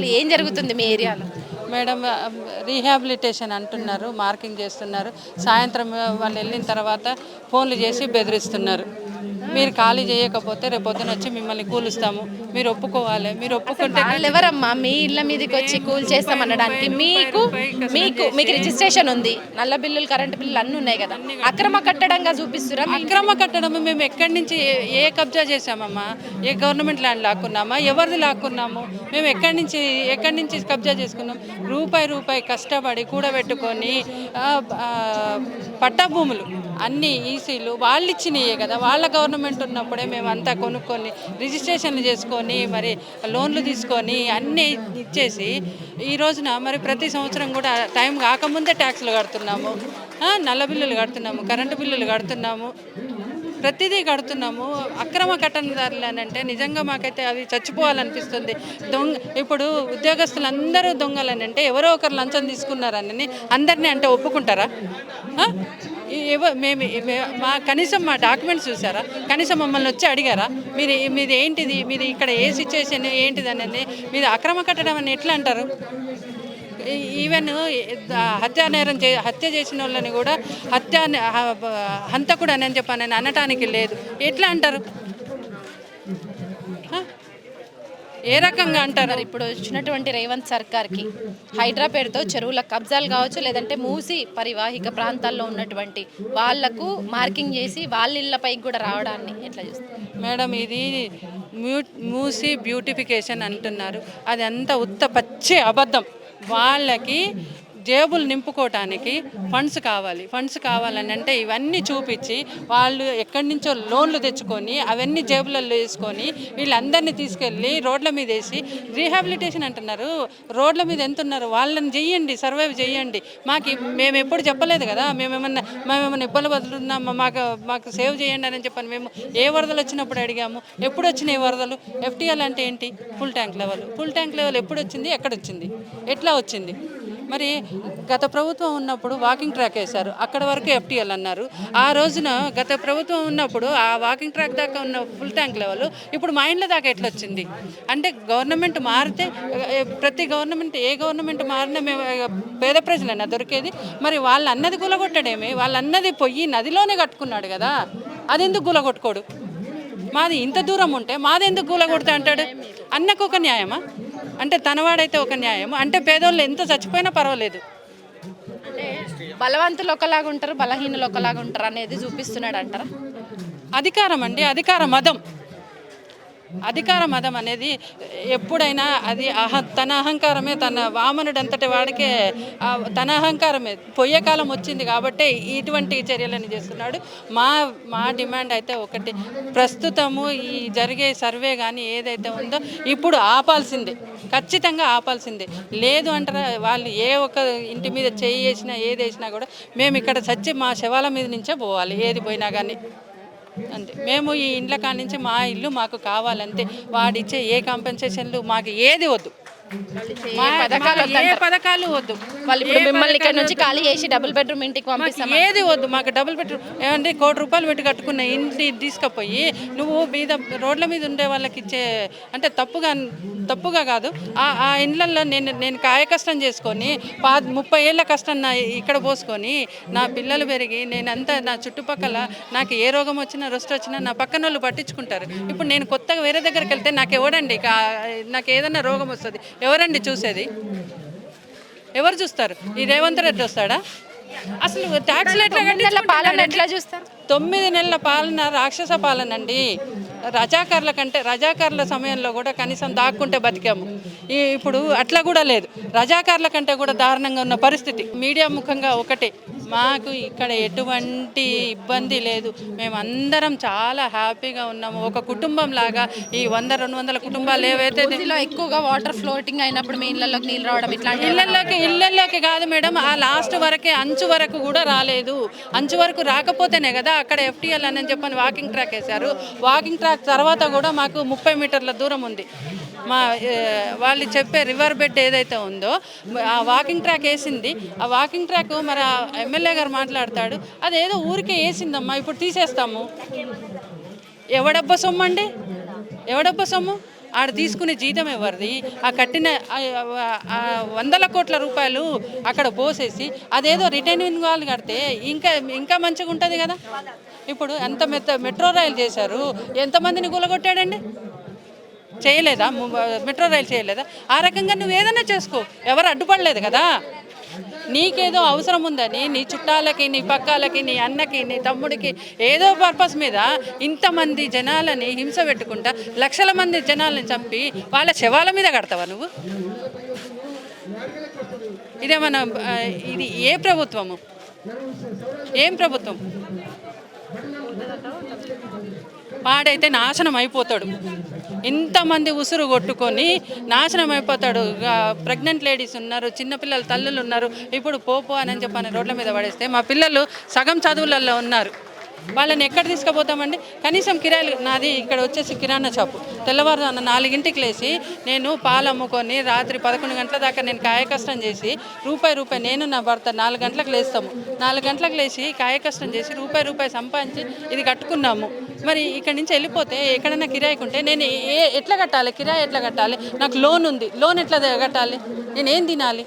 అసలు ఏం జరుగుతుంది మీ ఏరియాలో? మేడం రీహాబిలిటేషన్ అంటున్నారు మార్కింగ్ చేస్తున్నారు. సాయంత్రం వాళ్ళు వెళ్ళిన తర్వాత ఫోన్లు చేసి బెదిరిస్తున్నారు. మీరు ఖాళీ చేయకపోతే రేపు పొద్దున వచ్చి మిమ్మల్ని కూలుస్తాము. మీరు ఒప్పుకోవాలి. మీరు ఒప్పుకుంటే వాళ్ళు ఎవరమ్మా? మీ ఇళ్ళ మీదకి వచ్చి కూల్ చేస్తామనడానికి మీకు మీకు మీకు రిజిస్ట్రేషన్ ఉంది. నల్ల బిల్లులు కరెంట్ బిల్లులు అన్నీ ఉన్నాయి కదా. అక్రమ కట్టడంగా చూపిస్తురా అక్రమ కట్టడం మేము ఎక్కడి నుంచి ఏ- ఏ కబ్జా చేసామమ్మా ఏ గవర్నమెంట్ ల్యాండ్ లాక్కున్నామా? ఎవరిది లాక్కున్నాము? మేము ఎక్కడి నుంచి ఎక్కడి నుంచి కబ్జా చేసుకున్నాం? రూపాయి రూపాయి కష్టపడి కూడబెట్టుకొని పట్టభూములు. అన్నీ పట్టా భూములు ఈసీలు వాళ్ళు ఇచ్చినాయే కదా. వాళ్ళ గవర్నమెంట్ ఉన్నప్పుడే మేము అంతా కొనుక్కొని రిజిస్ట్రేషన్లు చేసుకొని మరి లోన్లు తీసుకొని అన్నీ ఇచ్చేసి ఈ రోజున మరి ప్రతి సంవత్సరం కూడా టైం కాకముందే ట్యాక్స్లు కడుతున్నాము. నల్ల బిల్లులు కడుతున్నాము కరెంటు బిల్లులు కడుతున్నాము. ప్రతిదీ కడుతున్నాము. అక్రమ కట్టనదారులు అని అంటే నిజంగా మాకైతే అవి చచ్చిపోవాలనిపిస్తుంది. దొంగ ఇప్పుడు ఉద్యోగస్తులందరూ దొంగలని అంటే ఎవరో ఒకరు లంచం తీసుకున్నారని అందరినీ అంటే ఒప్పుకుంటారా? మేము మా కనీసం మా డాక్యుమెంట్స్ చూసారా? కనీసం మమ్మల్ని వచ్చి అడిగారా? మీరు మీది ఏంటిది మీది ఇక్కడ ఏ సిచ్యువేషన్ ఏంటిది అనేది మీది అక్రమ కట్టడం అని ఎట్లా అంటారు? ఈవెన్ హత్యా నేరం చే హత్య చేసిన వాళ్ళని కూడా హత్య హంతకుడు అని చెప్పని అనటానికి లేదు. ఎట్లా అంటారు? ఏ రకంగా అంటారు? ఇప్పుడు వచ్చినటువంటి రేవంత్ సర్కార్కి హైడ్రా పేరుతో చెరువుల కబ్జాలు కావచ్చు లేదంటే మూసి పరివాహిక ప్రాంతాల్లో ఉన్నటువంటి వాళ్ళకు మార్కింగ్ చేసి వాళ్ళ ఇళ్ళపైకి కూడా రావడాన్ని ఎట్లా చూస్తారు? మేడం ఇది మ్యూ మూసి బ్యూటిఫికేషన్ అంటున్నారు. అది అంతా ఉత్త పచ్చి అబద్ధం. వాళ్ళకి జేబులు నింపుకోవటానికి ఫండ్స్ కావాలి. ఫండ్స్ కావాలని అంటే ఇవన్నీ చూపించి వాళ్ళు ఎక్కడి నుంచో లోన్లు తెచ్చుకొని అవన్నీ జేబులలో వేసుకొని వీళ్ళందరినీ తీసుకెళ్ళి రోడ్ల మీద వేసి రీహాబిలిటేషన్ అంటున్నారు. రోడ్ల మీద ఎంత ఉన్నారు వాళ్ళని చెయ్యండి సర్వైవ్ చేయండి మాకు మేము ఎప్పుడు చెప్పలేదు కదా? మేమేమన్నా మేమేమన్నా ఇబ్బంది పడుతున్నామా మాకు మాకు సేవ్ చేయండి అని చెప్పని మేము ఏ వరదలు వచ్చినప్పుడు అడిగాము? ఎప్పుడు వచ్చినాయి వరదలు? ఎఫ్టీఎల్ అంటే ఏంటి? Full tank level. Full tank level ఎప్పుడు వచ్చింది? ఎక్కడ వచ్చింది ఎట్లా వచ్చింది? మరి గత ప్రభుత్వం ఉన్నప్పుడు వాకింగ్ ట్రాక్ వేశారు. అక్కడ వరకు ఎఫ్టీఎల్ అన్నారు. ఆ రోజున గత ప్రభుత్వం ఉన్నప్పుడు ఆ వాకింగ్ ట్రాక్ దాకా ఉన్న ఫుల్ ట్యాంక్ లెవెల్ ఇప్పుడు మా ఇండ్ల దాకా ఎట్లా వచ్చింది? అంటే గవర్నమెంట్ మారితే ప్రతి గవర్నమెంట్ ఏ గవర్నమెంట్ మారినా మేము పేద ప్రజలైనా దొరికేది. మరి వాళ్ళ అన్నది గులగొట్టడేమి. వాళ్ళ అన్నది పొయ్యి నదిలోనే కట్టుకున్నాడు కదా. అది ఎందుకు గులగొట్టుకోడు? మాది ఇంత దూరం ఉంటే మాది ఎందుకు కూలగొడతా అంటాడు? అన్నకు ఒక న్యాయమా? అంటే తనవాడైతే ఒక న్యాయం అంటే పేదోళ్ళు ఎంత చచ్చిపోయినా పర్వాలేదు. అంటే బలవంతులు ఒకలాగా ఉంటారు బలహీనులు ఒకలాగా ఉంటారు అనేది చూపిస్తున్నాడు అంటారా అధికారం అండి అధికార మదం. అధికార మదం అనేది ఎప్పుడైనా అది అహ తన అహంకారమే తన వామనుడు అంతటి వాడికే తన అహంకారమే. పొయ్యే కాలం వచ్చింది కాబట్టి ఇటువంటి చర్యలను చేస్తున్నాడు. మా మా డిమాండ్ అయితే ఒకటి. ప్రస్తుతము ఈ జరిగే సర్వే కానీ ఏదైతే ఉందో ఇప్పుడు ఆపాల్సిందే. ఖచ్చితంగా ఆపాల్సిందే. లేదు అంటారా వాళ్ళు ఏ ఒక్క ఇంటి మీద చేయి వేసినా ఏది వేసినా కూడా మేము ఇక్కడ చచ్చి మా శవాల మీద నుంచే పోవాలి. ఏది పోయినా కానీ అంతే మేము ఈ ఇండ్ల కాడ నుంచి మా ఇల్లు మాకు కావాలంతే వాడిచ్చే ఏ కాంపెన్సేషన్లు మాకు ఏది వద్దు. ఏ పథకాలు మాకు ఏ పథకాలు వద్దు. వాళ్ళు ఇప్పుడు ఏ మిమ్మల్ని ఇక్కడ పథకాలు నుంచి ఖాళీ చేసి డబుల్ బెడ్రూమ్ ఇంటికి మాకు పంపిస్తాం ఏది వద్దు. మాకు డబుల్ బెడ్రూమ్ ఏమంటే కోటి రూపాయలు పెట్టి కట్టుకున్న ఇంటి తీసుకుపోయి నువ్వు మీద రోడ్ల మీద ఉండే వాళ్ళకి ఇచ్చే అంటే తప్పుగా తప్పుగా కాదు. ఆ ఆ ఇండ్లల్లో నేను నేను కాయ కష్టం చేసుకొని పా ముప్పై ఏళ్ళ కష్టం నా ఇక్కడ పోసుకొని నా పిల్లలు పెరిగి నేనంతా నా చుట్టుపక్కల నాకు ఏ రోగం వచ్చినా రొస్ట్ వచ్చినా నా పక్కన వాళ్ళు పట్టించుకుంటారు. ఇప్పుడు నేను కొత్తగా వేరే దగ్గరికి వెళ్తే నాకు ఎవడండి నాకు ఏదైనా రోగం వస్తుంది. ఎవరండి చూసేది? ఎవరు చూస్తారు? ఈ రేవంత్ రెడ్డి వస్తాడా? అసలు ట్యాక్స్లు ఎట్లా పాలన? ఎట్లా చూస్తారు? తొమ్మిది నెలల పాలన రాక్షస పాలన అండి. రజాకారుల కంటే రజాకారుల సమయంలో కూడా కనీసం దాక్కుంటే బతికాము. ఈ ఇప్పుడు అట్లా కూడా లేదు. రజాకారుల కంటే కూడా దారుణంగా ఉన్న పరిస్థితి. మీడియా ముఖంగా ఒకటే. మాకు ఇక్కడ ఎటువంటి ఇబ్బంది లేదు. మేమందరం చాలా హ్యాపీగా ఉన్నాము. ఒక కుటుంబం లాగా ఈ వంద రెండు వందల కుటుంబాలు ఏవైతే ఎక్కువగా వాటర్ ఫ్లోటింగ్ అయినప్పుడు మీ ఇళ్ళలోకి నీళ్ళు రావడం ఇట్లాంటి ఇళ్ళల్లోకి ఇళ్ళల్లోకి కాదు మేడం. ఆ లాస్ట్ వరకే అంచు వరకు కూడా రాలేదు. అంచు వరకు రాకపోతేనే కదా అక్కడ ఎఫ్టీఎల్ అని చెప్పని వాకింగ్ ట్రాక్ వేశారు. వాకింగ్ ట్రాక్ తర్వాత కూడా మాకు ముప్పై మీటర్ల దూరం ఉంది. మా వాళ్ళు చెప్పే రివర్ బెడ్ ఏదైతే ఉందో ఆ వాకింగ్ ట్రాక్ వేసింది. ఆ వాకింగ్ ట్రాక్ మరి ఆ ఎమ్మెల్యే గారు మాట్లాడతాడు. అదేదో ఊరికే వేసిందమ్మా ఇప్పుడు తీసేస్తాము. ఎవడబ్బ సొమ్ము అండి? ఎవడబ్బ సొమ్ము? ఆడ తీసుకునే జీతం ఎవరిది? ఆ కట్టిన వందల కోట్ల రూపాయలు అక్కడ పోసేసి అదేదో రిటైనింగ్ వాళ్ళు కడితే ఇంకా ఇంకా మంచిగా ఉంటుంది కదా. ఇప్పుడు ఎంత మెత్త మెట్రో రైలు చేశారు? ఎంతమందిని కూలగొట్టాడండి చేయలేదా? మెట్రో రైలు చేయలేదా? ఆ రకంగా నువ్వు ఏదైనా చేసుకో. ఎవరు అడ్డుపడలేదు కదా? నీకేదో అవసరం ఉందని నీ చుట్టాలకి నీ పక్కాలకి నీ అన్నకి నీ తమ్ముడికి ఏదో పర్పస్ మీద ఇంతమంది జనాలని హింస పెట్టుకుంటా లక్షల మంది జనాలని చంపి వాళ్ళ శవాల మీద కడతావా నువ్వు? ఇదేమన్నా ఇది ఏ ప్రభుత్వము? ఏం ప్రభుత్వం? వాడైతే నాశనం అయిపోతాడు. ఇంతమంది ఉసురు కొట్టుకొని నాశనం అయిపోతాడు. ప్రెగ్నెంట్ లేడీస్ ఉన్నారు చిన్నపిల్లల తల్లులు ఉన్నారు. ఇప్పుడు పోపో అని చెప్పని రోడ్ల మీద పడేస్తే మా పిల్లలు సగం చదువులలో ఉన్నారు. వాళ్ళని ఎక్కడ తీసుకుపోతామండి? కనీసం కిరాయిలు నాది ఇక్కడ వచ్చేసి కిరాణా షాపు. తెల్లవారుజామున నాలుగింటికి లేచి నేను పాలు అమ్ముకొని రాత్రి పదకొండు గంటల దాకా నేను కాయకష్టం చేసి రూపాయి రూపాయి నేను నా భర్త నాలుగు గంటలకు లేస్తాము. నాలుగు గంటలకు లేచి కాయకష్టం చేసి రూపాయి రూపాయి సంపాదించి ఇది కట్టుకున్నాము. మరి ఇక్కడ నుంచి వెళ్ళిపోతే ఎక్కడైనా కిరాయికి ఉంటే నేను ఏ ఎట్లా కట్టాలి కిరాయి ఎట్లా కట్టాలి? నాకు లోన్ ఉంది. లోన్ ఎట్లా కట్టాలి? నేను ఏం తినాలి?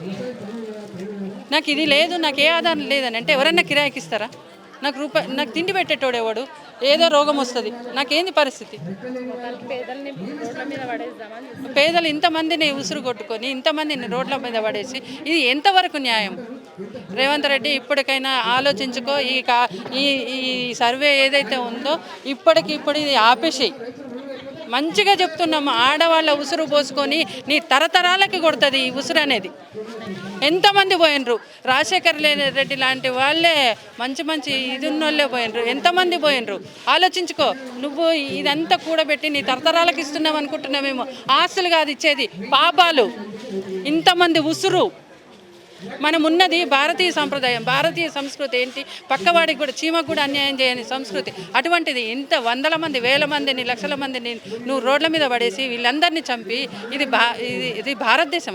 నాకు ఇది లేదు నాకు ఏ ఆధారం లేదని అంటే ఎవరైనా కిరాయికి ఇస్తారా? నాకు రూపాయి నాకు తిండి పెట్టేటోడు ఎవడు? ఏదో రోగం వస్తుంది. నాకేంది పరిస్థితి? పేదలు ఇంతమందిని ఉసురు కొట్టుకొని ఇంతమందిని రోడ్ల మీద పడేసి ఇది ఎంతవరకు న్యాయం? రేవంత్ రెడ్డి ఇప్పటికైనా ఆలోచించుకో ఈ కా ఈ ఈ సర్వే ఏదైతే ఉందో ఇప్పటికి ఇప్పుడు ఇది ఆపేసేయి. మంచిగా చెప్తున్నాము ఆడవాళ్ళ ఉసురు పోసుకొని నీ తరతరాలకి కొడుతుంది ఈ ఉసురు అనేది. ఎంతమంది పోయినరు? రాజశేఖర్ రెడ్డి లాంటి వాళ్ళే మంచి మంచి ఇది ఉన్నోళ్ళే పోయినరు. ఎంతమంది పోయినరు? ఆలోచించుకో. నువ్వు ఇదంతా కూడబెట్టి నీ తరతరాలకు ఇస్తున్నావు అనుకుంటున్నామేమో ఆస్తులు కాదు ఇచ్చేది పాపాలు. ఇంతమంది ఉసురు. మనం ఉన్నది భారతీయ సంప్రదాయం భారతీయ సంస్కృతి ఏంటి? పక్కవాడికి కూడా చీమకు కూడా అన్యాయం చేయని సంస్కృతి. అటువంటిది ఇంత వందల మంది వేల మందిని లక్షల మందిని నువ్వు రోడ్ల మీద పడేసి వీళ్ళందరినీ చంపి ఇది భా ఇది ఇది భారతదేశమా?